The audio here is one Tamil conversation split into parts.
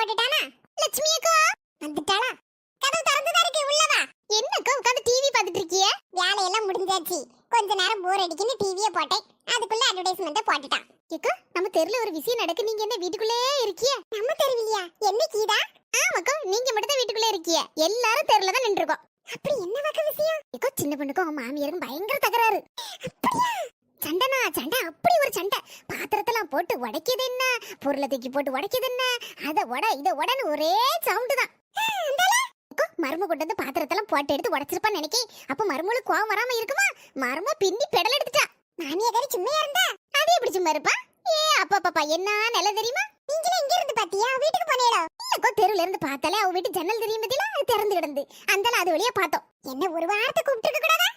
போட்டுட்டானா? லட்சுமி அக்கா வந்துட்டாளா? கதவு திறந்துதான் இருக்கு உள்ளவா என்னக்கா உட்காந்து டிவி பார்த்துட்டு இருக்கிய வேலையெல்லாம் முடிஞ்சாச்சு. கொஞ்ச நேரம் போர் அடிக்குன்னு டிவியை போட்டேன். அதுக்குள்ள அட்வர்டைஸ்மெண்ட்டை போட்டுட்டான். ஏக்கா நம்ம தெருல ஒரு விஷயம் நடக்கு நீங்க என்ன வீட்டுக்குள்ளே இருக்கிய? நம்ம தெருவில்லையா? என்ன கீதா? ஆமாக்கா நீங்க மட்டும் தான் வீட்டுக்குள்ளே இருக்கிய. எல்லாரும் தெருல தான் நின்றுருக்கோம். அப்படி என்ன வகை விஷயம்? ஏக்கா சின்ன பொண்ணுக்கும் அவன் மாமியாருக்கும் பயங்கர தகராறு. அப்படியா? சண்டைனா சண்டை அப்படி ஒரு சண்டை. போட்டு உடைக்குது என்ன பொருளை தூக்கி போட்டு உடைக்குது என்ன அத உட இதை உடன்னு ஒரே சவுண்டு தான். மரும கொண்டு வந்து பாத்திரத்தெல்லாம் போட்டு எடுத்து உடைச்சிருப்பான்னு நினைக்கி அப்ப மருமகளுக்கு கோவம் வராம இருக்குமா? மரும பின்னி பெடல் எடுத்துட்டா. மாமியா கறி சும்மா இருந்தா? அது எப்படி சும்மா இருப்பா? ஏ அப்பா பாப்பா என்ன நில தெரியுமா? நீங்களும் இங்க இருந்து பாத்தியா? வீட்டுக்கு போனேடா இல்லக்கோ தெருவுல இருந்து பார்த்தாலே அவ வீட்டு ஜன்னல் தெரியும் பத்தில திறந்து கிடந்து. அந்த அது வழியா பார்த்தோம். என்ன ஒரு வாரத்தை கூப்பிட்டு கூடாதா?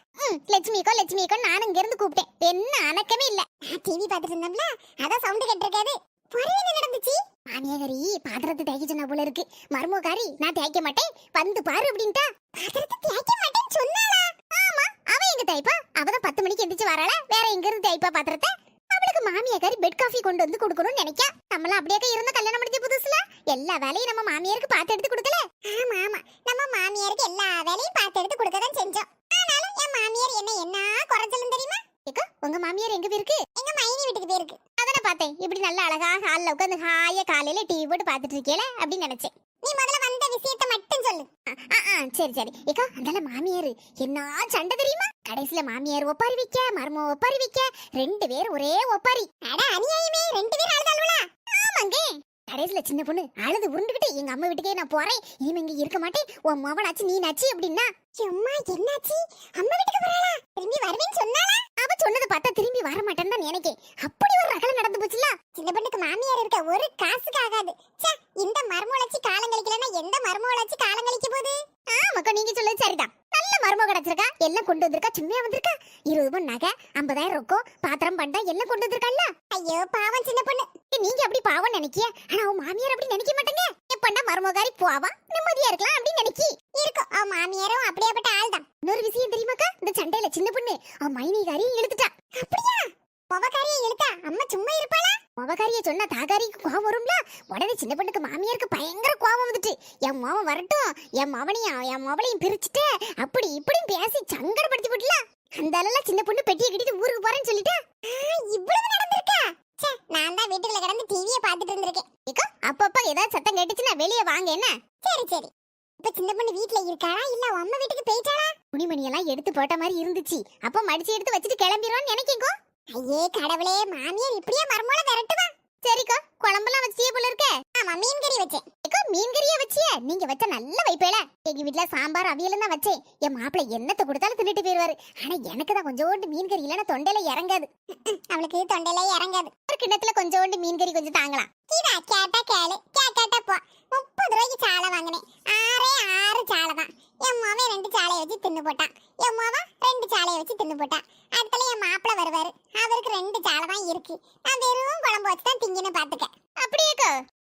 ம் லட்சுமிக்கோ நானும் இங்க இருந்து கூப்பிட்டேன். என்ன அணக்கமே இல்ல. டிவி பாத்துட்டு இருந்தோம்ல அதான் சவுண்ட் கேட்டிருக்காது. பொறி என்ன நடந்துச்சு? மாமியாரி பாத்திரத்தை தேய்க்க சொன்ன போல இருக்கு. மருமகாரி நான் தேய்க்க மாட்டேன். வந்து பாரு அப்படின்ட்டா. பாத்திரத்தை தேய்க்க மாட்டேன்னு சொன்னாளா? ஆமா அவ எங்க தேய்ப்பா? அவதான் பத்து மணிக்கு எந்திரிச்சு வராளா? வேற எங்க இருந்து தேய்ப்பா பாத்திரத்தை? அவளுக்கு மாமியாக்காரி பெட் காஃபி கொண்டு வந்து கொடுக்கணும்னு நினைக்கா. நம்மள அப்படியே இருந்த கல்யாணம் முடிஞ்ச புதுசுல. எல்லா வேலையும் நம்ம மாமியாருக்கு பார்த்து எடுத்து கொடுக்கல. ஆமா ஆமா. நம்ம மாமியாருக்கு எல்லா வேலையும் பார்த்து எடுத்து கொடுக்க தான் செஞ்சோம். உங்க மாமியார் எங்க போயிருக்கு? எங்க மைனி வீட்டுக்கு போயிருக்கு. அதானே பார்த்தேன். இப்படி நல்ல அழகா ஹால்ல உட்காந்து ஹாயா காலையில டிவி போட்டு பார்த்துட்டு இருக்கேல அப்படின்னு நினைச்சேன். நீ முதல்ல வந்த விஷயத்தை மட்டும் சொல்லு. ஆ ஆ சரி சரி. ஏக்கா அந்தால மாமியார். என்ன சண்டை தெரியுமா? கடைசியில மாமியார் ஒப்பாரி வைக்க மரும ஒப்பாரி வைக்க ரெண்டு பேர் ஒரே ஒப்பாரி. அட அநியாயமே. ரெண்டு பேரும் கடைசியில சின்ன பொண்ணு அழுது உருண்டுகிட்டு எங்க அம்மா வீட்டுக்கே நான் போறேன். இனிமே இங்க இருக்க மாட்டேன். உன் மவனாச்சு நீ அப்படின்னா அம்மா என்னாச்சு? அம்மா வீட்டுக்கு போறாளா? திரும்பி வருவேன்னு சொன்னாளா? அவ சொன்னதை பார்த்தா திரும்பி வர மாட்டேன்னு தான் நினைக்கேன். அப்படி ஒரு ரகல நடந்து போச்சுல சின்ன பொண்ணுக்கு மாமியார் இருக்க ஒரு காசுக்கு ஆகாது. ச்சே இந்த மர்மோளச்சி காலம் கழிக்கலன்னா எந்த மர்மோளச்சி காலம் கழிக்க போகுது ஆமாக்கா நீங்க சொல்லுது சரிதான். மருமக கிடைச்சிருக்கா? எல்லாம் கொண்டு வந்திருக்கா? சும்மையா வந்திருக்கா? இருபது பவுன் நகை ஐம்பதாயிரம் ரொக்கம் பாத்திரம் பண்டா எல்லாம் கொண்டு வந்திருக்கால ஐயோ பாவம் சின்ன பொண்ணு. நீங்க அப்படி பாவம் நினைக்கிய? ஆனா அவன் மாமியார் அப்படி நினைக்க மாட்டேங்க. எப்பண்டா மருமகாரி போவா? நிம்மதியா இருக்கலாம் அப்படின்னு நினைக்கி. இருக்கும் அவன் மாமியாரும் அப்படியேப்பட்ட ஆள் தான் இன்னொரு விஷயம் தெரியுமாக்கா? இந்த சண்டையில சின்ன பொண்ணு அவன் மைனிகாரி இழுத்துட்டா. அப்படியா? மொபகாரியை இழுத்தா? அம்மா சும்மா இருப்பாளா? மொபகாரிய சொன்னா தாகாரிக்கு கோவம் வரும்ல? உடனே சின்ன பொண்ணுக்கு மாமியாருக்கு பயங்கர கோவம் வந்துட்டு. என் மாவன் வரட்டும். என் மவனையும் என் மவளையும் பிரிச்சுட்டு அப்படி இப்படியும் பேசி சங்கடப்படுத்தி போட்டுல அந்த அளவுல சின்ன பொண்ணு பெட்டியை கட்டிட்டு ஊருக்கு போறேன்னு சொல்லிட்டா இவ்வளவு நடந்திருக்கா? நான் தான் வீட்டுக்குள்ள கிடந்து டிவியை பார்த்துட்டு இருந்திருக்கேன். ஏக்கா அப்பப்ப ஏதாவது சத்தம் கேட்டுச்சுன்னா வெளியே வாங்க என்ன? சரி சரி. இப்ப சின்ன பொண்ணு வீட்டுல இருக்காளா? இல்ல அம்மா வீட்டுக்கு போயிட்டாளா? துணிமணி எல்லாம் எடுத்து போட்ட மாதிரி இருந்துச்சு. அப்ப மடிச்சு எடுத்து வச்சுட்டு கிளம்பிடுவான்னு நினைக்கோ ஐயே கடவுளே மாமியார் இப்படியே மர்மோல விரட்டுவா? சரிக்கா குழம்பெல்லாம் வச்சியே போல இருக்க. ஆமா மீன் கறி வச்சேன். ஏக்கா மீன் கறியா வச்சியே? நீங்க வச்ச நல்ல வைப்பேல. எங்க வீட்ல சாம்பார் அவியல் தான் வச்சேன். என் மாப்பிளை என்னத்தை கொடுத்தாலும் தின்னுட்டு போயிருவாரு. ஆனா எனக்கு தான் கொஞ்சோண்டு மீன் கறி இல்லைன்னா தொண்டையில இறங்காது. அவளுக்கு தொண்டையில இறங்காது. ஒரு கிண்ணத்துல கொஞ்சோண்டு மீன் கறி கொஞ்சம் தாங்கலாம். இதா கேட்டா கேளு. கேட்டாட்டா போ. முப்பது ரூபாய்க்கு சாலை வாங்கினேன். ஆறே ஆறு சாலை தான். என் மாமன் ரெண்டு சாலையை வச்சு தின்னு போட்டான். என் மாவன் ரெண்டு சாலையை வச்சு தின்னு போட்டான். அடுத்தல என் மாப்பிள்ள வருவாரு. தான் இருக்கு. நான் வெறும் குழம்பு வச்சு தான் திங்கின்னு பாத்துக்க. அப்படியேக்கா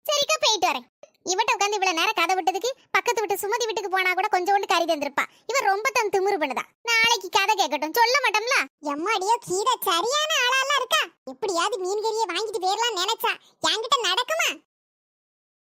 சரிக்கா போயிட்டு வரேன். இவட்ட உட்காந்து இவ்வளவு நேரம் கதை விட்டதுக்கு பக்கத்து விட்டு சுமதி வீட்டுக்கு போனா கூட கொஞ்சோண்டு கறி தந்திருப்பா. இவன் ரொம்ப தன் திமிரு பண்ணுதா. நாளைக்கு கதை கேட்கட்டும். சொல்ல மாட்டோம்ல? எம்மாடியோ கீரை சரியான ஆளாலாம் இருக்கா? எப்படியாவது மீன் கறியை வாங்கிட்டு போயிடலாம் நினைச்சா. என்கிட்ட நடக்குமா?